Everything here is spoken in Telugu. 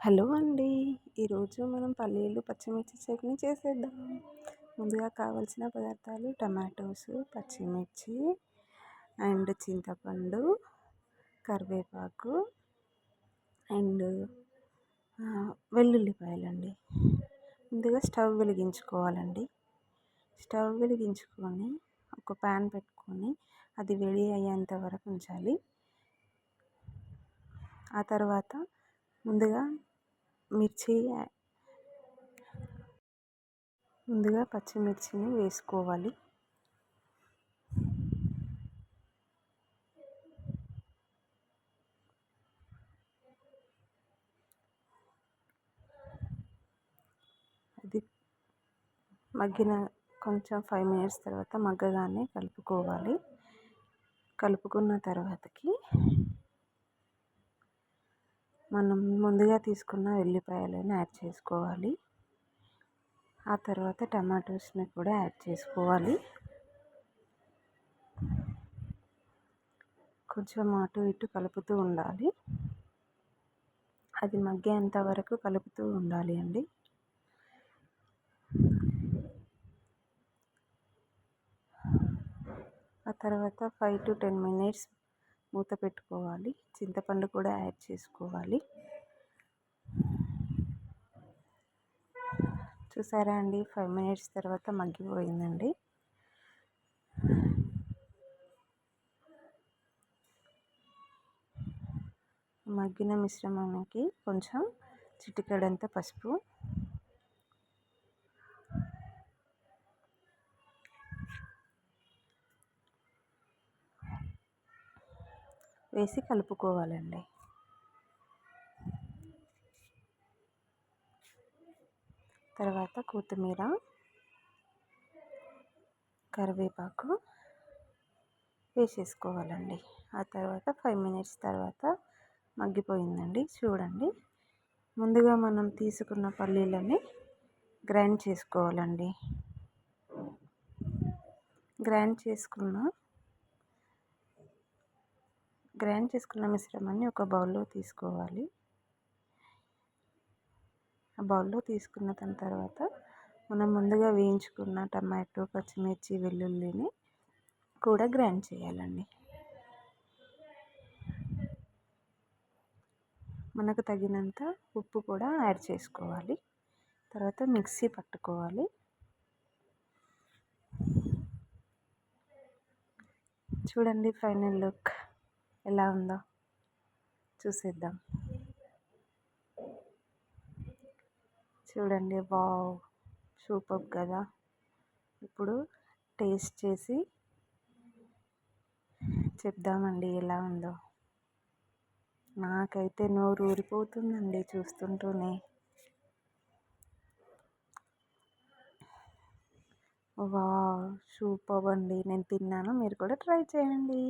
హలో అండి. ఈరోజు మనం పల్లీలు పచ్చిమిర్చి చట్నీ చేసేద్దాం. ముందుగా కావాల్సిన పదార్థాలు టమాటోస్ పచ్చిమిర్చి అండ్ చింతపండు కరివేపాకు అండ్ వెల్లుల్లిపాయలండి. ముందుగా స్టవ్ వెలిగించుకోవాలండి. స్టవ్ వెలిగించుకొని ఒక ప్యాన్ పెట్టుకొని అది వేడి అయ్యేంత వరకు ఉంచాలి. ఆ తర్వాత ముందుగా మిర్చి ముందుగా పచ్చిమిర్చిని వేసుకోవాలి. అది మగ్గిన కొంచెం ఫైవ్ మినిట్స్ తర్వాత మగ్గగానే కలుపుకోవాలి. కలుపుకున్న తర్వాతకి మనం ముందుగా తీసుకున్న ఉల్లిపాయలను యాడ్ చేసుకోవాలి. ఆ తర్వాత టమాటోస్ని కూడా యాడ్ చేసుకోవాలి. కొంచెం అటు ఇటు కలుపుతూ ఉండాలి. అది మగ్గేంత వరకు కలుపుతూ ఉండాలి అండి. ఆ తర్వాత ఫైవ్ టు టెన్ మినిట్స్ మూత పెట్టుకోవాలి. చింతపండు కూడా యాడ్ చేసుకోవాలి. చూసారా అండి? ఫైవ్ మినిట్స్ తర్వాత మగ్గిపోయిందండి. మగ్గిన మిశ్రమానికి కొంచెం చిటికెడంత పసుపు వేసి కలుపుకోవాలండి. తర్వాత కొత్తిమీర కరివేపాకు వేసేసుకోవాలండి. ఆ తర్వాత ఫైవ్ మినిట్స్ తర్వాత మగ్గిపోయిందండి. చూడండి. ముందుగా మనం తీసుకున్న పల్లీలని గ్రైండ్ చేసుకోవాలండి. గ్రైండ్ చేసుకున్న గ్రైండ్ చేసుకున్న మిశ్రమాన్ని ఒక బౌల్లో తీసుకోవాలి. ఆ బౌల్లో తీసుకున్న దాని తర్వాత మనం ముందుగా వేయించుకున్న టమాటో పచ్చిమిర్చి వెల్లుల్లిని కూడా గ్రైండ్ చేయాలండి. మనకు తగినంత ఉప్పు కూడా యాడ్ చేసుకోవాలి. తర్వాత మిక్సీ పట్టుకోవాలి. చూడండి ఫైనల్ లుక్. ఎలా ఉందో చూసేద్దాం. చూడండి వావ్! సూపర్ కదా! ఇప్పుడు టేస్ట్ చేసి చెప్దామండి ఎలా ఉందో. నాకైతే నోరు ఊరిపోతుందండి చూస్తుంటూనే. వా సూపర్ అండి. నేను తిన్నాను. మీరు కూడా ట్రై చేయండి.